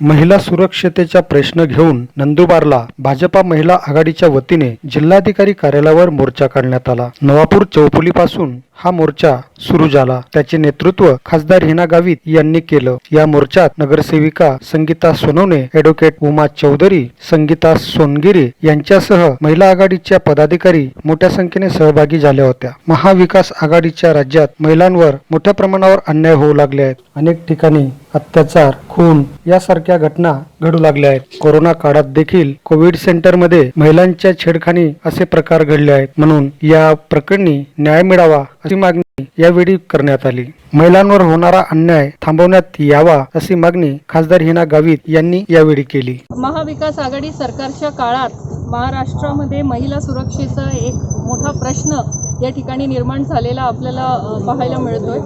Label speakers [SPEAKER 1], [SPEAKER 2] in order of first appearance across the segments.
[SPEAKER 1] महिला सुरक्षतेचा प्रश्न घेऊन नंदुरबारला भाजपा महिला आघाडीच्या वतीने जिल्हाधिकारी कार्यालयावर मोर्चा काढण्यात आला. नवापूर चौफुलीपासून हा मोर्चा सुरू झाला. त्याचे नेतृत्व खासदार हिना गावित यांनी केलं. या मोर्चात नगरसेविका संगीता सोनवणे ॲडव्होकेट उमा चौधरी संगीता सोनगिरे यांच्यासह महिला आघाडीच्या पदाधिकारी मोठ्या संख्येने सहभागी झाल्या होत्या. महाविकास आघाडीच्या राज्यात महिलांवर मोठ्या प्रमाणावर अन्याय होऊ लागले आहेत. अनेक ठिकाणी अत्याचार खून यासारख्या घटना घडू लागल्या आहेत. कोरोना काळात देखील कोविड सेंटरमध्ये महिलांच्या छेडखानी असे प्रकार घडले आहेत. म्हणून या प्रकरणी न्याय मिळावा अशी मागणी यावेळी करण्यात आली. महिलांवर होणारा अन्याय थांबवण्यात यावा अशी मागणी खासदार हिना गावित यांनी यावेळी केली.
[SPEAKER 2] महाविकास आघाडी सरकारच्या काळात महाराष्ट्रामध्ये महिला सुरक्षेचा एक मोठा प्रश्न या ठिकाणी निर्माण झालेला आपल्याला पाहायला मिळतोय.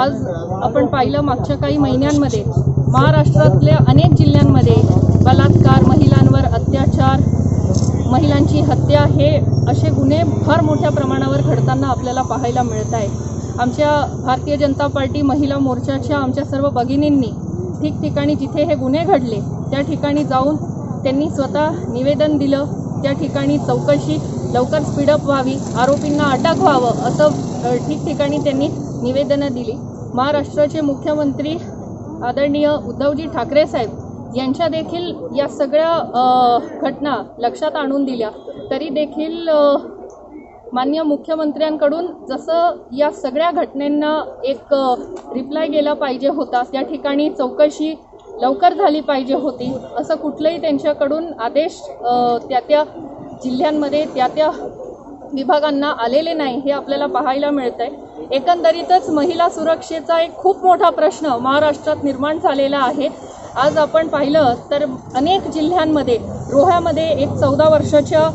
[SPEAKER 2] आज आपण पाहिलं मागच्या काही महिन्यांमध्ये महाराष्ट्रातल्या अनेक जिल्ह्यांमध्ये बलात्कार महिलांवर अत्याचार महिलांची हत्या हे असे हे फार मोठ्या प्रमाणावर घडताना आपल्याला पाहायला मिळत आहे आमच्या भारतीय जनता पार्टी महिला मोर्चाच्या आमच्या सर्व भगिनींनी ठिकठिकाणी जिथे हे गुन्हे घडले त्या ठिकाणी जाऊन त्यांनी स्वतः निवेदन दिलं त्या ठिकाणी चौकशी लवकर स्पीडअप व्हावी आरोपींना अटक व्हावं असं ठिकठिकाणी त्यांनी निवेदनं दिली. महाराष्ट्राचे मुख्यमंत्री आदरणीय उद्धवजी ठाकरे साहेब यांच्या देखील या सगळ्या घटना लक्षात आणून दिल्या. तरी देखील मान्य मुख्यमंत्र्यांकडून जसं या सगळ्या घटनेंना एक रिप्लाय गेला पाहिजे होता त्या ठिकाणी चौकशी लवकर झाली पाहिजे होती. असं कुठलंही त्यांच्याकडून आदेश त्या त्या जिल्ह्यांमध्ये त्या त्या विभागांना आलेले नाही हे आपल्याला पाहायला मिळत आहे एकंदरीतच महिला सुरक्षेचा एक खूप मोठा प्रश्न महाराष्ट्रात निर्माण झालेला आहे. आज आपण पाहिलं तर अनेक जिल्ह्यांमध्ये रोह्यामध्ये एक चौदा वर्षाच्या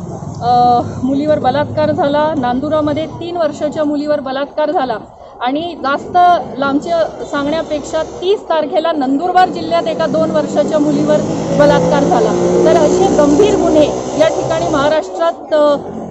[SPEAKER 2] मुलीवर बलात्कार झाला. नांदुरामध्ये तीन वर्षाच्या मुलीवर बलात्कार झाला. आणि जास्त लांबच्या सांगण्यापेक्षा तीस तारखेला नंदुरबार जिल्ह्यात एका दोन वर्षाच्या मुलीवर बलात्कार झाला. तर असे गंभीर गुन्हे या ठिकाणी महाराष्ट्रात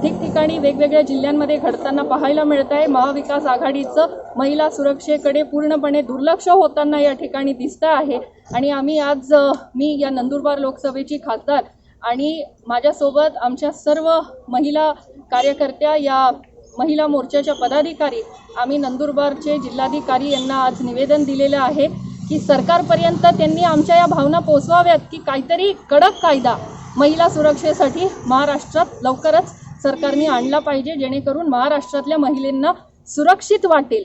[SPEAKER 2] ठिकठिकाणी वेगवेगळ्या जिल्ह्यांमध्ये घडताना पाहायला मिळत आहे महाविकास आघाडीचं महिला सुरक्षेकडे पूर्णपणे दुर्लक्ष होताना या ठिकाणी दिसतं आहे. आणि आम्ही आज मी या नंदुरबार लोकसभेची खासदार आणि माझ्यासोबत आमच्या सर्व महिला कार्यकर्त्या या महिला मोर्चाच्या पदाधिकारी आम्ही नंदुरबारचे जिल्हाधिकारी यांना आज निवेदन दिलेलं आहे की सरकारपर्यंत त्यांनी आमच्या या भावना पोचवाव्यात की काहीतरी कडक कायदा महिला सुरक्षेसाठी महाराष्ट्रात लवकरच सरकारने आणला पाहिजे जेणेकरून महाराष्ट्रातल्या महिलांना सुरक्षित वाटेल.